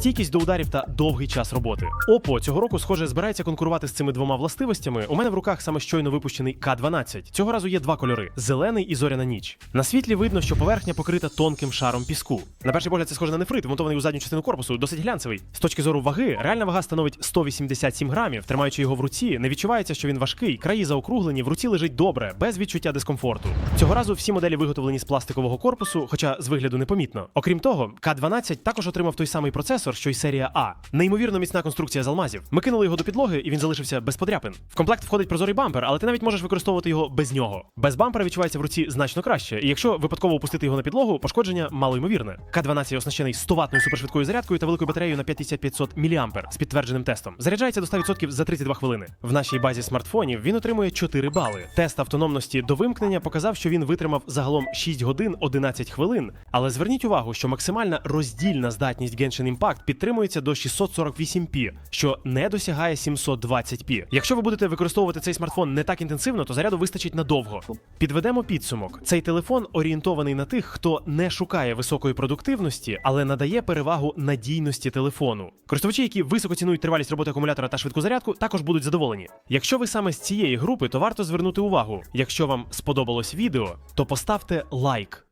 стійкість до ударів та довгий час роботи. Oppo цього року, схоже, збирається конкурувати з цими двома властивостями. У мене в руках саме щойно випущений К12. Цього разу є два кольори: зелений і зоряна ніч. На світлі видно, що поверхня покрита тонким шаром піску. На перший погляд, це схоже на нефрит, вмонтований у задню частину корпусу, досить глянцевий. З точки зору ваги, реальна вага становить 187 грамів. Тримаючи його в руці, не відчувається, що він важкий, краї заокруглені, в руці лежить добре, без відчуття дискомфорту. Цього разу всі моделі виготовлені з пластикового корпусу, хоча з вигляду непомітно. Окрім того, К12 також отримав той самий процесор, що й серія А. Неймовірно міцна конструкція з алмазів. Ми кинули його до підлоги, і він залишився без подряпин. В комплект входить прозорий бампер, але ти навіть можеш використовувати його без нього. Без бампера відчувається в руці значно краще. І якщо випадково опустити його на підлогу, пошкодження малоймовірне. К12 оснащений 100 ваттною супершвидкою зарядкою та великою батареєю на 5500 мА з підтвердженим тестом. Заряджається до 100% за 32 хвилини. В нашій базі смартфонів він отримує 4 бали. Тест автономності до вимкнення показав, що він витримав загалом 6 годин 11 хвилин. Але зверніть увагу, що максимальна роздільна здатність Genshin Impact підтримується до 648p, що не досягає 720p. Якщо ви будете використовувати цей смартфон не так інтенсивно, то заряду вистачить надовго. Підведемо підсумок. Цей телефон орієнтований на тих, хто не шукає високої продуктивності, але надає перевагу надійності телефону. Користувачі, які високо цінують тривалість роботи акумулятора та швидку зарядку, також будуть задоволені. Якщо ви саме з цієї групи, то варто звернути увагу. Якщо вам сподобалось відео, то поставте лайк.